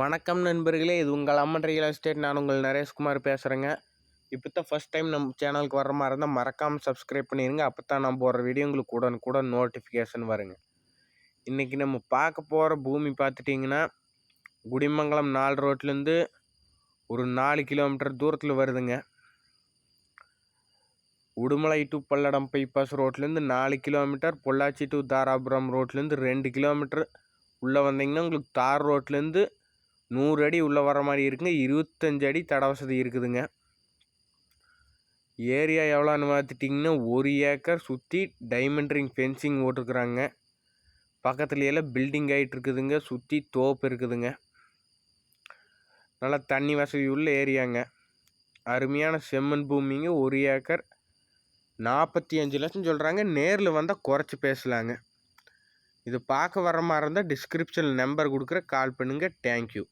வணக்கம் நண்பர்களே இது உங்கள் அம்மன் ரியல் எஸ்டேட். நான் உங்கள் நரேஷ்குமார் பேசுகிறேங்க இப்போ தான் ஃபஸ்ட் டைம் நம்ம சேனலுக்கு வர மாதிரி இருந்தால் மறக்காமல் சப்ஸ்கிரைப் பண்ணிடுங்க அப்போ தான் நான் போடுற வீடியோ உங்களுக்கு உடனே கூட நோட்டிஃபிகேஷன் வருங்க. இன்றைக்கி நம்ம பார்க்க போகிற பூமி பார்த்துட்டிங்கன்னா குடிமங்கலம் நாலு ரோட்லேருந்து ஒரு நாலு கிலோமீட்டர் தூரத்தில் வருதுங்க. உடுமலை டு பல்லடம் பைபாஸ் ரோட்லேருந்து நாலு கிலோமீட்டர் பொள்ளாச்சி டு தாராபுரம் ரோட்லேருந்து ரெண்டு கிலோமீட்டர் உள்ளே வந்தீங்கன்னா உங்களுக்கு தார் ரோட்லேருந்து நூறு அடி உள்ளே வர மாதிரி இருக்குங்க. இருபத்தஞ்சு அடி தட வசதி இருக்குதுங்க. ஏரியா எவ்வளோன்னு பார்த்துட்டிங்கன்னா ஒரு ஏக்கர் சுற்றி டைமண்ட் ரிங் ஃபென்சிங் போட்டிருக்குறாங்க பக்கத்துலையெல்லாம் பில்டிங் ஆகிட்டு இருக்குதுங்க. சுற்றி தோப்பு இருக்குதுங்க. நல்லா தண்ணி வசதி உள்ள ஏரியாங்க. அருமையான செம்மண் பூமிங்க. ஒரு ஏக்கர் நாற்பத்தி அஞ்சு லட்சம் சொல்கிறாங்க நேரில் வந்தால் குறைச்சி பேசலாங்க. இது பார்க்க வர மாதிரி இருந்தால் டிஸ்கிரிப்ஷனில் நம்பர் கொடுக்குற கால் பண்ணுங்கள் தேங்க்யூ